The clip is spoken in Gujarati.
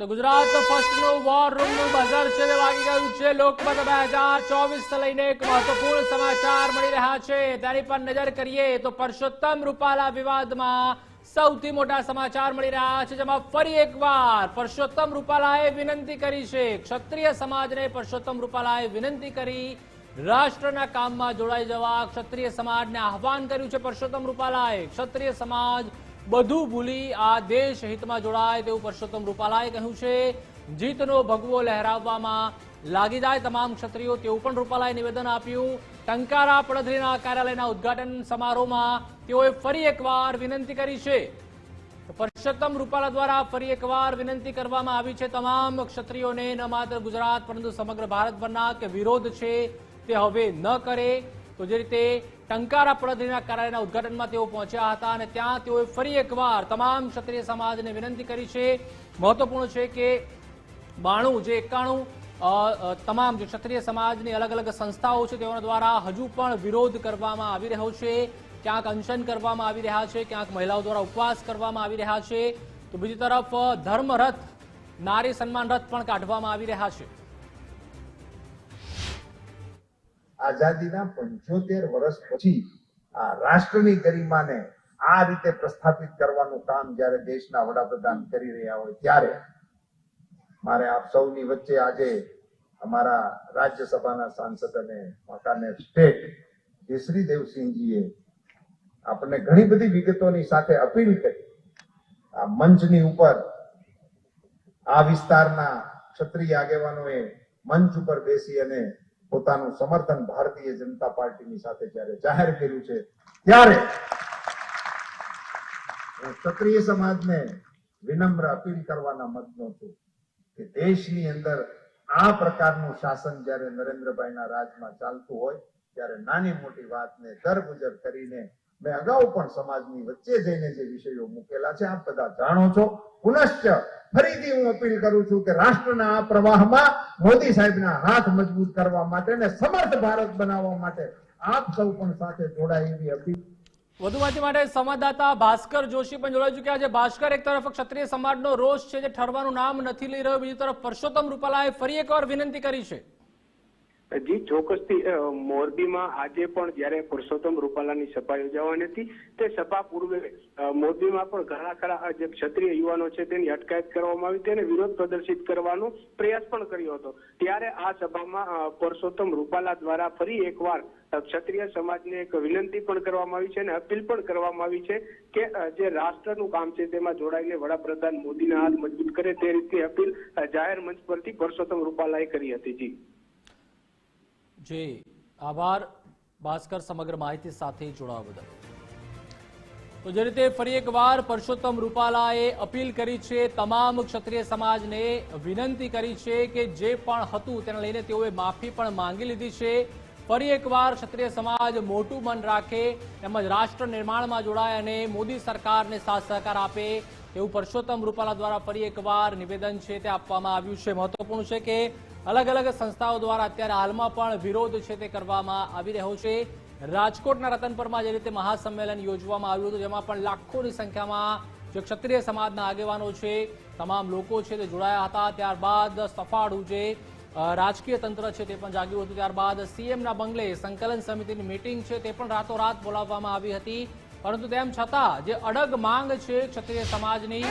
તો ગુજરાત ફર્સ્ટનું વોર રૂમનું બઝર છે તે વાગી ગયું છે. લોકમત બે હજાર ચોવીસ લઈને એક મહત્વપૂર્ણ સમાચાર મળી રહ્યા છે. તેની પર નજર કરીએ તો પરસોત્તમ રૂપાલા વિવાદમાં સૌથી મોટા સમાચાર મળી રહ્યા છે. જેમાં ફરી એકવાર પરસોત્તમ રૂપાલાએ વિનંતી કરી છે. ક્ષત્રિય સમાજને પરસોત્તમ રૂપાલાએ વિનંતી કરી રાષ્ટ્રના કામમાં જોડાઈ જવા. ક્ષત્રિય સમાજને આહવાન કર્યું છે પરસોત્તમ રૂપાલાએ. ક્ષત્રિય સમાજ બધું ભૂલી આ દેશ હિતમાં જોડાય તેવું પરસોત્તમ રૂપાલાએ કહ્યું છે. જીતનો ભગવો લહેરાવવામાં લાગી જાય તમામ ક્ષત્રિયો તેવું પણ રૂપાલાએ નિવેદન આપ્યું. ટંકારા પડધરીના કાર્યાલયના ઉદ્ઘાટન સમારોહમાં તેઓએ ફરી એકવાર વિનંતી કરી છે. પરસોત્તમ રૂપાલા દ્વારા ફરી એકવાર વિનંતી કરવામાં આવી છે તમામ ક્ષત્રિયોને, ન માત્ર ગુજરાત, પરંતુ સમગ્ર ભારતભરના કે વિરોધ છે તે હવે ન કરે. તો જે રીતે ટંકારા પડદરીના કાર્યાલયના ઉદ્ઘાટનમાં તેઓ પહોંચ્યા હતા અને ત્યાં તેઓએ ફરી એકવાર તમામ ક્ષત્રિય સમાજને વિનંતી કરી છે. મહત્વપૂર્ણ છે કે બાણું જે એકાણું તમામ જે ક્ષત્રિય સમાજની અલગ અલગ સંસ્થાઓ છે તેઓના દ્વારા હજુ પણ વિરોધ કરવામાં આવી રહ્યો છે. ક્યાંક અનશન કરવામાં આવી રહ્યા છે, ક્યાંક મહિલાઓ દ્વારા ઉપવાસ કરવામાં આવી રહ્યા છે. તો બીજી તરફ, ધર્મરથ, નારી સન્માન રથ પણ કાઢવામાં આવી રહ્યા છે. આઝાદીના પંચોતેર વર્ષ પછી આ રાષ્ટ્રની ગરિમાને આ રીતે પ્રસ્થાપિત કરવાનું કામ જ્યારે દેશના વડાપ્રધાન કરી રહ્યા હોય ત્યારે મારે આપ સૌની વચ્ચે આજે અમારા રાજ્યસભાના સાંસદ અને વાંકાનેર સ્ટેટ કેસરી દેવસિંહજીએ આપણને ઘણી બધી વિગતોની સાથે અપીલ કરી. આ મંચની ઉપર આ વિસ્તારના ક્ષત્રિય આગેવાનોએ મંચ ઉપર બેસી અને પોતાનું સમર્થન ભારતીય જનતા પાર્ટીની સાથે જ્યારે જાહેર કર્યું છે, ત્યારે ક્ષત્રિય સમાજને વિનમ્ર અપીલ કરવાના મતનો છું કે દેશની અંદર આ પ્રકારનું શાસન જ્યારે નરેન્દ્રભાઈના રાજમાં ચાલતું હોય, ત્યારે નાની મોટી વાતને દરગુજર કરીને મેં અગાઉ પણ સમાજની વચ્ચે જઈને જે વિષયો મૂકેલા છે, આપ બધા જાણો છો. પુનશ્ચ ફરીથી હું અપીલ કરું છું કે રાષ્ટ્રના આ પ્રવાહમાં મોદી સાહેબના હાથ મજબૂત કરવા માટે ને સમર્થ ભારત બનાવવા માટે આપ સૌ પણ સાથે જોડાય એવી અપીલ. વધુ માહિતી માટે સંવાદદાતા ભાસ્કર જોશી પણ જોડાઈ ચુક્યા છે. ભાસ્કર, એક તરફ ક્ષત્રિય સમાજનો રોષ છે જે ઠરવાનું નામ નથી લઈ રહ્યો, બીજી તરફ પરસોત્તમ રૂપાલાએ ફરી એકવાર વિનંતી કરી છે. જી, ચોક્કસથી મોરબીમાં આજે પણ જ્યારે પુરુષોત્તમ રૂપાલાની સભા યોજાવાની હતી, તે સભા પૂર્વે મોરબીમાં પણ ઘણા ખરા જે ક્ષત્રિય યુવાનો છે તેની અટકાયત કરવામાં આવી તેને વિરોધ પ્રદર્શિત કરવાનો પ્રયાસ પણ કર્યો હતો. ત્યારે આ સભામાં પુરુષોત્તમ રૂપાલા દ્વારા ફરી એકવાર ક્ષત્રિય સમાજને એક વિનંતી પણ કરવામાં આવી છે અને અપીલ પણ કરવામાં આવી છે કે જે રાષ્ટ્રનું કામ છે તેમાં જોડાઈને વડાપ્રધાન મોદીના હાથ મજબૂત કરે તે રીતની અપીલ જાહેર મંચ પરથી પુરુષોત્તમ રૂપાલાએ કરી હતી. જી. જી, આભાર. ભાસ્કર સમગ્ર માહિતી સાથે જોડાવા બદલ. તો જે રીતે ફરી એકવાર પરસોત્તમ રૂપાલાએ અપીલ કરી છે, તમામ ક્ષત્રિય સમાજને વિનંતી કરી છે કે જે પણ હતું તેને લઈને તેઓએ માફી પણ માંગી લીધી છે. ફરી એકવાર ક્ષત્રિય સમાજ મોટું મન રાખે, તેમજ રાષ્ટ્ર નિર્માણમાં જોડાય અને મોદી સરકારને સાથ સહકાર આપે એવું પરસોત્તમ રૂપાલા દ્વારા ફરી એકવાર નિવેદન છે તે આપવામાં આવ્યું છે. મહત્વપૂર્ણ છે કે અલગ અલગ સંસ્થાઓ દ્વારા અત્યારે હાલમાં પણ વિરોધ છે તે કરવામાં આવી રહ્યો છે. રાજકોટના રતનપુરમાં જે રીતે મહાસંમેલન યોજવામાં આવ્યું હતું, જેમાં પણ લાખોની સંખ્યામાં જે ક્ષત્રિય સમાજના આગેવાનો છે, તમામ લોકો છે તે જોડાયા હતા. ત્યારબાદ સફાળું જે રાજકીય તંત્ર છે તે પણ જાગ્યું હતું. ત્યારબાદ સીએમના બંગલે સંકલન સમિતિની મિટિંગ છે તે પણ રાતોરાત બોલાવવામાં આવી હતી. પરંતુ તેમ છતાં જે અડગ માંગ છે ક્ષત્રિય સમાજની